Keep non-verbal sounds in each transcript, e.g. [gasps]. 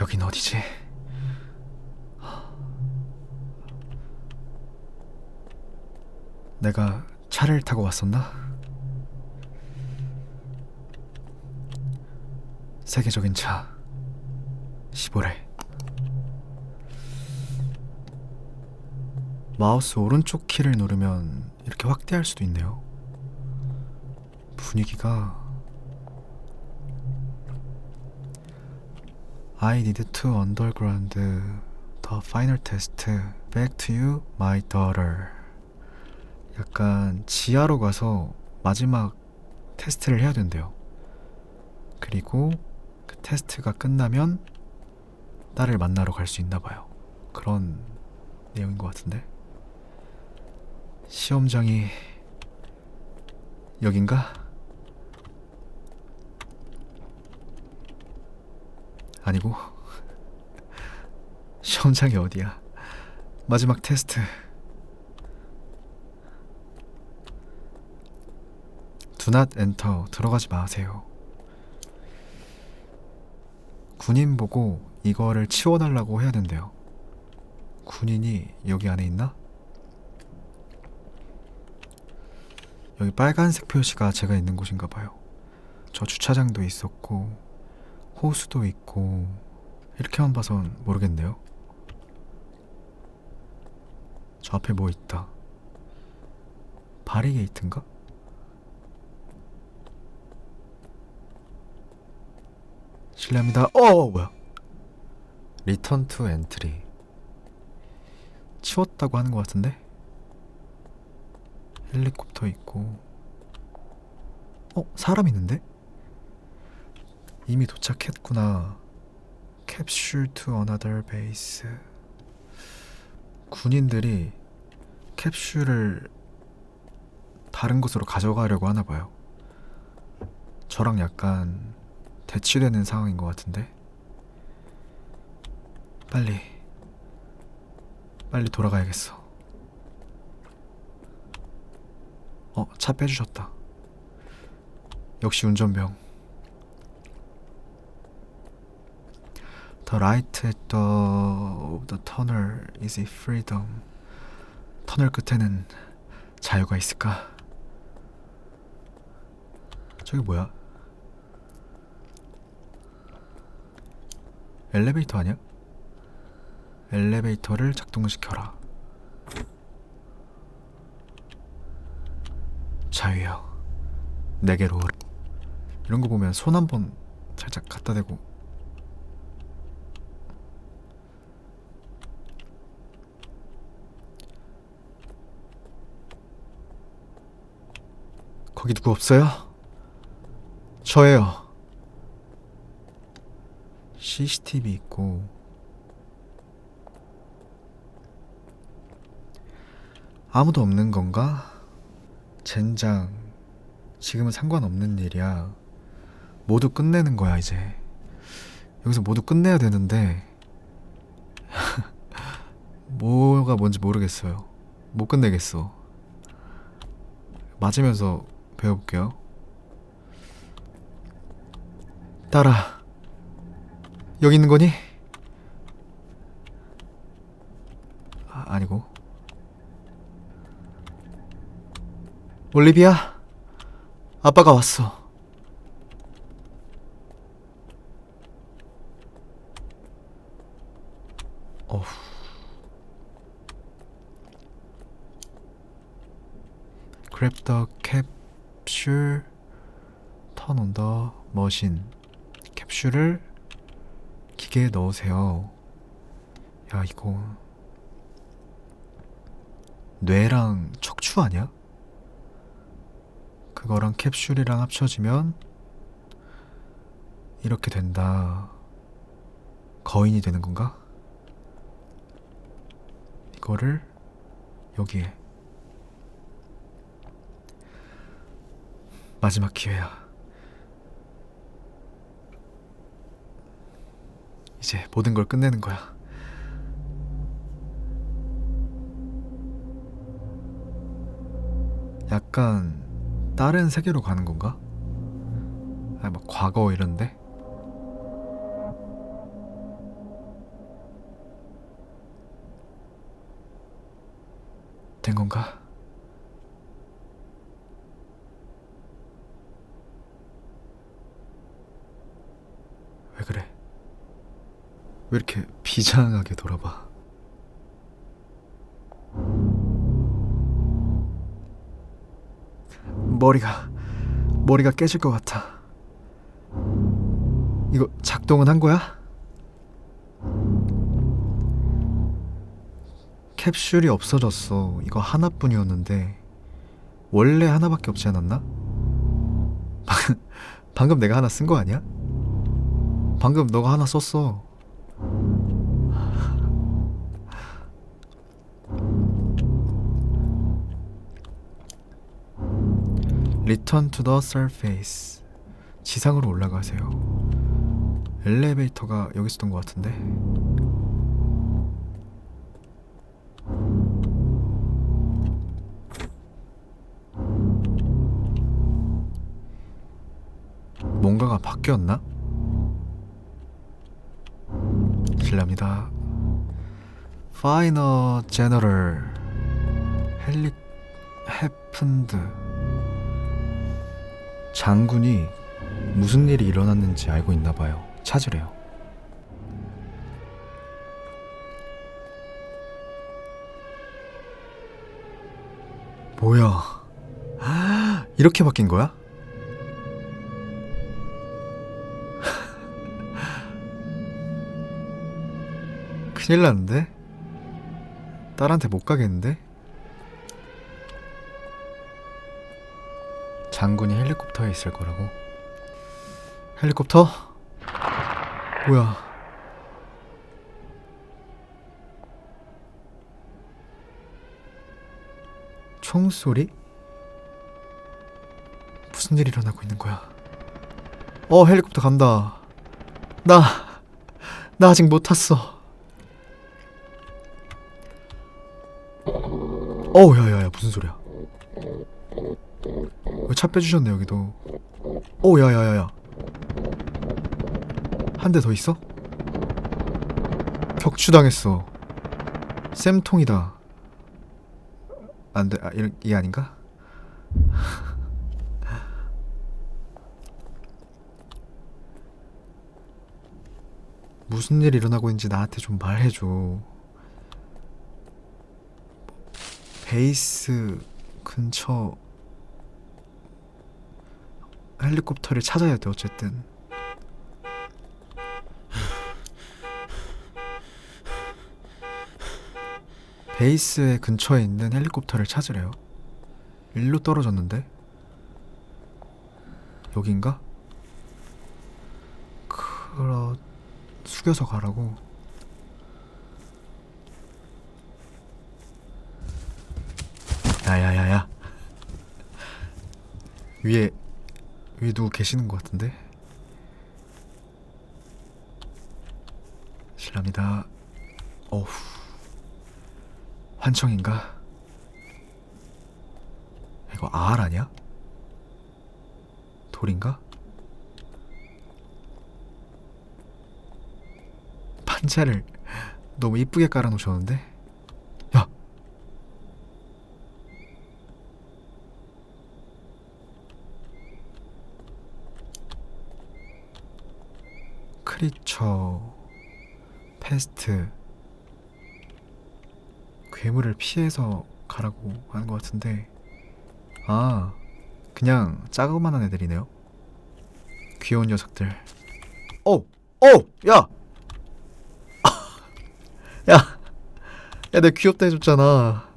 여긴 어디지? 내가 차를 타고 왔었나? 세계적인 차 시보레 마우스 오른쪽 키를 누르면 이렇게 확대할 수도 있네요 분위기가 I need to underground the final test. Back to you my daughter. 약간 지하로 가서 마지막 테스트를 해야 된대요. 그리고 그 테스트가 끝나면 딸을 만나러 갈 수 있나 봐요. 그런 내용인 것 같은데. 시험장이 여긴가? 아니고 시험장이 어디야? 마지막 테스트. Not enter. 들어가지 마세요. 군인 보고 이거를 치워달라고 해야 된대요. 군인이 여기 안에 있나? 여기 빨간색 표시가 제가 있는 곳인가 봐요. 저 주차장도 있었고 호수도 있고 이렇게만 봐선 모르겠네요. 저 앞에 뭐 있다. 바리게이트인가? 실례합니다. 어 뭐야? 리턴 투 엔트리. 치웠다고 하는 것 같은데? 헬리콥터 있고. 어 사람 있는데? 이미 도착했구나. 캡슐 투 어나더 베이스. 군인들이 캡슐을 다른 곳으로 가져가려고 하나 봐요. 저랑 약간 대치되는 상황인 것 같은데. 빨리 빨리 돌아가야겠어. 어, 차 빼주셨다. 역시 운전병. The right at the of the tunnel is freedom. 터널 끝에는 자유가 있을까? 저기 뭐야? 엘리베이터 아니야? 엘리베이터를 작동시켜라. 자유여, 내게로. 이런 거 보면 손 한 번 살짝 갖다 대고 거기 누구 없어요? 저예요. CCTV 있고 아무도 없는 건가? 젠장. 지금은 상관없는 일이야. 모두 끝내는 거야, 이제. 여기서 모두 끝내야 되는데 [laughs] 뭐가 뭔지 모르겠어요. 못 끝내겠어. 맞으면서 배워볼게요. 딸아, 여기 있는 거니? 아, 아니고. 올리비아, 아빠가 왔어. 어후. Grab capsule, turn on the machine. 캡슐을 기계에 넣으세요. 야, 이거 뇌랑 척추 아니야? 그거랑 캡슐이랑 합쳐지면 이렇게 된다. 거인이 되는 건가? 이거를 여기에 마지막 기회야. 이제 모든 걸 끝내는 거야. 약간 다른 세계로 가는 건가? 아, 막 과거 이런데? 된 건가? 왜 그래? 왜 이렇게 비장하게 돌아봐? 머리가 머리가 깨질 것 같아. 이거 작동은 한 거야? 캡슐이 없어졌어. 이거 하나뿐이었는데 원래 하나밖에 없지 않았나? 방- [laughs] 방금 내가 하나 쓴 거 아니야? 방금 너가 하나 썼어. To the surface. 지상으로 올라가세요. 엘리베이터가 여기 있었던 것 같은데. 뭔가가 바뀌었나? 실례합니다. 파이너 제너럴 헬리 해픈드 장군이 무슨 일이 일어났는지 알고 있나 봐요. 찾으래요. 뭐야? [gasps] 이렇게 바뀐 거야? 큰일 났는데? 딸한테 못 가겠는데? 장군이 헬리콥터에 있을 거라고? 헬리콥터? 뭐야? 총소리? 무슨 일이 일어나고 있는 거야? 어, 헬리콥터 간다. 나, 나 아직 못 탔어. 어우, 야, 야, 야, 무슨 소리야? 왜차 빼주셨네, 여기도. 오, 야, 야, 야, 야. 한 대 더 있어? 격추당했어. 쌤통이다. 안 돼, 아, 이, 이게 아닌가? [laughs] 무슨 일이 일어나고 있는지 나한테 좀 말해줘. 베이스 근처 헬리콥터를 찾아야 돼 어쨌든. 베이스의 근처에 있는 헬리콥터를 찾으래요. 일로 떨어졌는데? 여긴가? 그러 숙여서 가라고 야야야야. 위에 위에 누구 계시는 것 같은데? 실례합니다. 어후. 환청인가? 이거 알 아니야? 돌인가? 판자를 너무 이쁘게 깔아놓으셨는데 야 크리처 패스트 괴물을 피해서 가라고 하는 것 같은데 아 그냥 작은만한 애들이네요 귀여운 녀석들 어! 어! 야! [laughs] 야! 야 내가 귀엽다 해줬잖아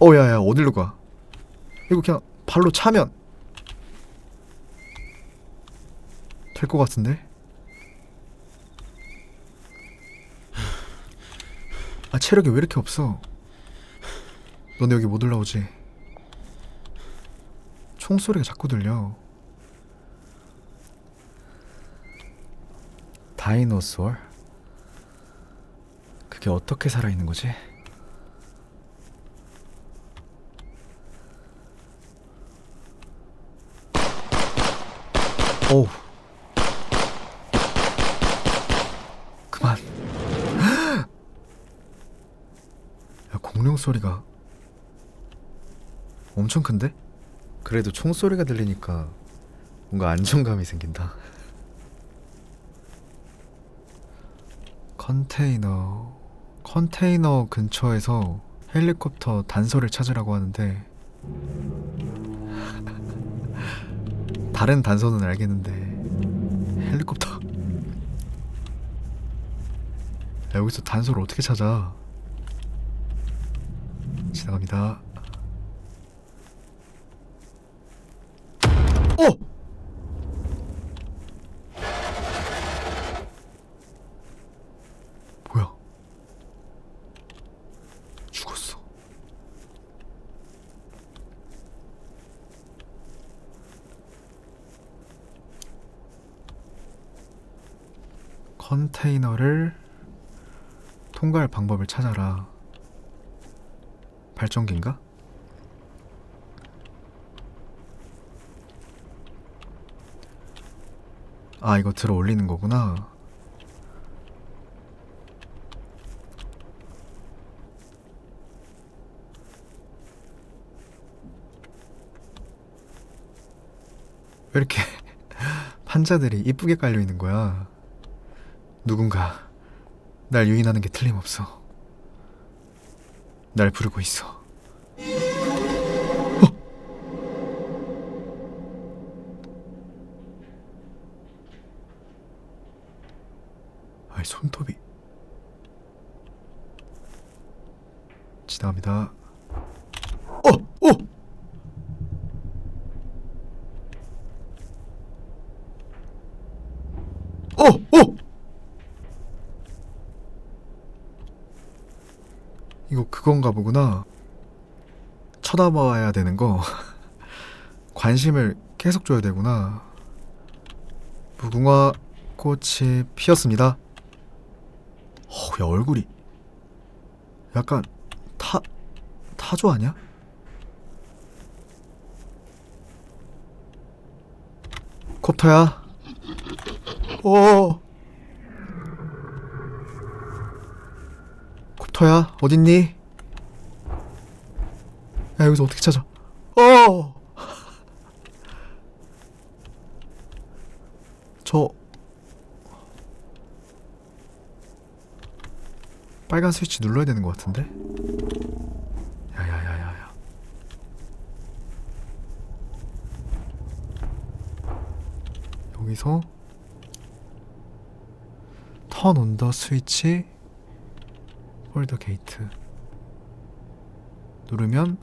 어 야 야 어디로 가 이거 그냥 발로 차면 될 것 같은데 체력이 왜 이렇게 없어 너네 여기 못 올라오지 총소리가 자꾸 들려 다이노소어? 그게 어떻게 살아있는 거지? 오우 그만 야 공룡 소리가 엄청 큰데? 그래도 총소리가 들리니까 뭔가 안정감이 생긴다. [laughs] 컨테이너. 컨테이너 근처에서 헬리콥터 단서를 찾으라고 하는데 [laughs] 다른 단서는 알겠는데 헬리콥터 야, 여기서 단서를 어떻게 찾아? 지나갑니다. 어! 뭐야? 죽었어. 컨테이너를 통과할 방법을 찾아라. 발전기인가? 아, 이거 들어 올리는 거구나. 왜 이렇게 [laughs] 판자들이 이쁘게 깔려 있는 거야? 누군가 날 유인하는 게 틀림없어. 날 부르고 있어. 어? 손톱이 지나갑니다. 어, 어. 어, 어. 이거 그건가 보구나. 쳐다봐야 되는 거. [laughs] 관심을 계속 줘야 되구나. 무궁화 꽃이 피었습니다. 어, 야 얼굴이 약간 타 타조 아니야? 콥터야. 오. 콥터야 어딨니? 야 여기서 어떻게 찾아? 어. [laughs] 저 빨간 스위치 눌러야 되는 것 같은데? 야야야야야. 여기서 턴 온 더 스위치 홀더 게이트 누르면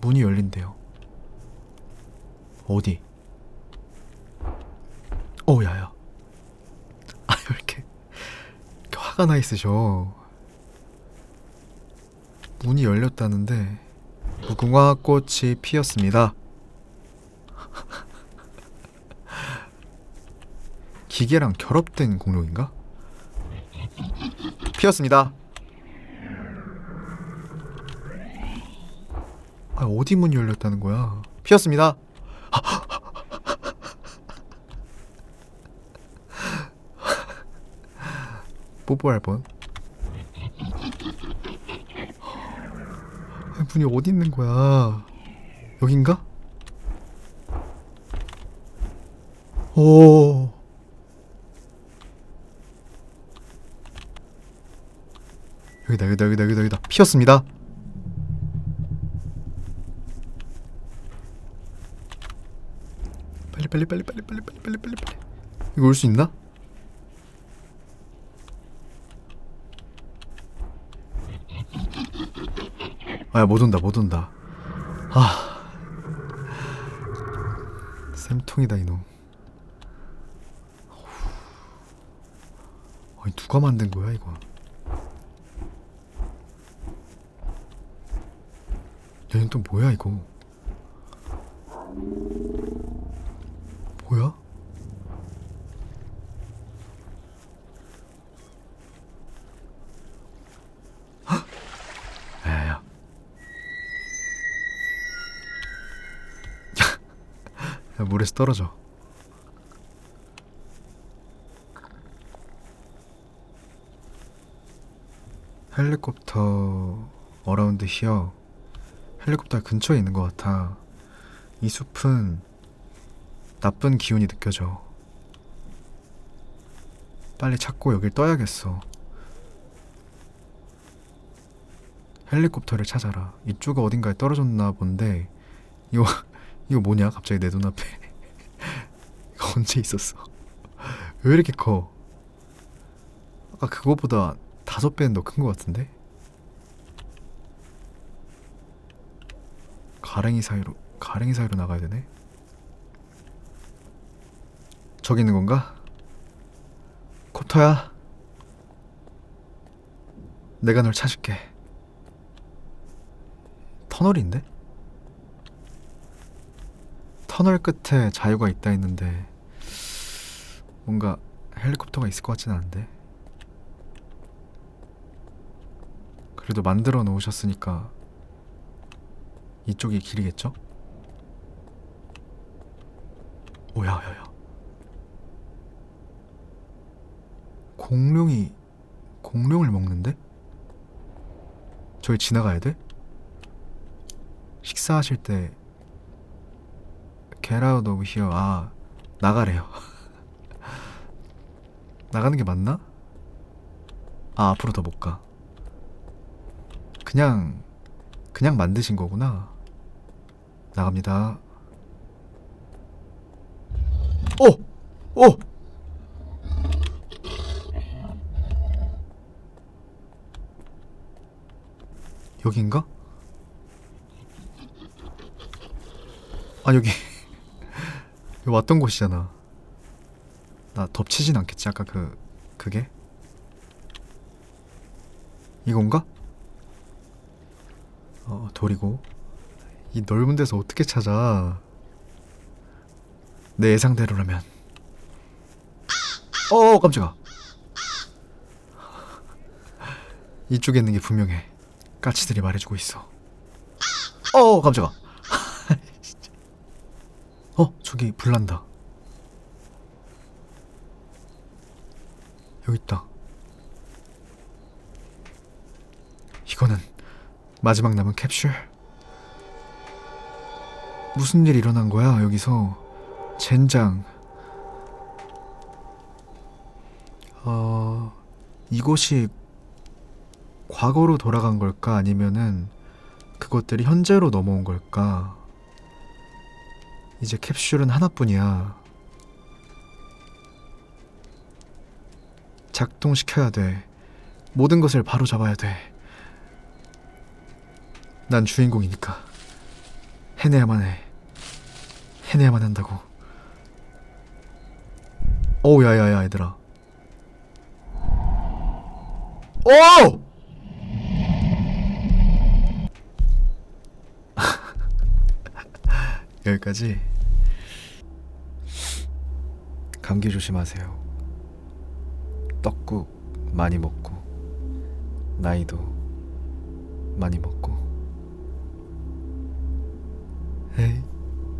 문이 열린대요. 어디? 어 야야. [laughs] 아 왜 이렇게 이렇게 화가 나 있으셔. 문이 열렸다는데 무궁화 꽃이 피었습니다. [laughs] 기계랑 결합된 공룡인가? 피었습니다. 아, 어디 문이 열렸다는 거야? 피었습니다. [laughs] 뽀뽀할 뻔. 아, 문이 어디 있는 거야? 여긴가? 오. 여기다 여기다 여기다 여기다 여기다 피었습니다. 빨리 빨리 빨리 빨리 빨리 빨리 빨리 빨리 이거 올 수 있나? 아야 못 온다 못 온다. 아. 쌤통이다 이놈. 아니 누가 만든 거야 이거? 얘는 또 뭐야 이거 떨어져 헬리콥터 어라운드 히어 헬리콥터 근처에 있는 것 같아. 이 숲은 나쁜 기운이 느껴져. 빨리 찾고 여길 떠야겠어. 헬리콥터를 찾아라. 이쪽 어딘가에 떨어졌나 본데 이거 이거 뭐냐? 갑자기 내 눈앞에 언제 있었어? [laughs] 왜 이렇게 커? 아까 그거보다 다섯 배는 더 큰 것 같은데? 가랭이 사이로 가랭이 사이로 나가야 되네. 저기 있는 건가? 코터야. 내가 널 찾을게. 터널인데? 터널 끝에 자유가 있다 했는데 뭔가 헬리콥터가 있을 것 같진 않은데. 그래도 만들어 놓으셨으니까 이쪽이 길이겠죠? 오야야야 공룡이 공룡을 먹는데? 저기 지나가야 돼? 식사하실 때 Get out of here 아 나가래요 [laughs] 나가는 게 맞나? 아 앞으로 더 못 가 그냥 그냥 만드신 거구나 나갑니다 오! 오! 여긴가? 아 여기 [laughs] 왔던 곳이잖아 나 덮치진 않겠지? 아까 그 그게? 이건가? 어 돌이고. 이 넓은 데서 어떻게 찾아? 내 예상대로라면. 어 깜짝아. 이쪽에 있는 게 분명해. 까치들이 말해주고 있어. 어 깜짝아. 진짜. [laughs] 어 저기 불 난다 여기 있다. 이거는 마지막 남은 캡슐. 무슨 일이 일어난 거야 여기서? 젠장. 어 이곳이 과거로 돌아간 걸까? 아니면은 그것들이 현재로 넘어온 걸까? 이제 캡슐은 하나뿐이야 작동시켜야 돼. 모든 것을 바로 잡아야 돼 난 주인공이니까. 해내야만 해. 해내야만 한다고. 어우 야야야 얘들아. 오! [laughs] 여기까지. 감기 조심하세요 떡국 많이 먹고 나이도 많이 먹고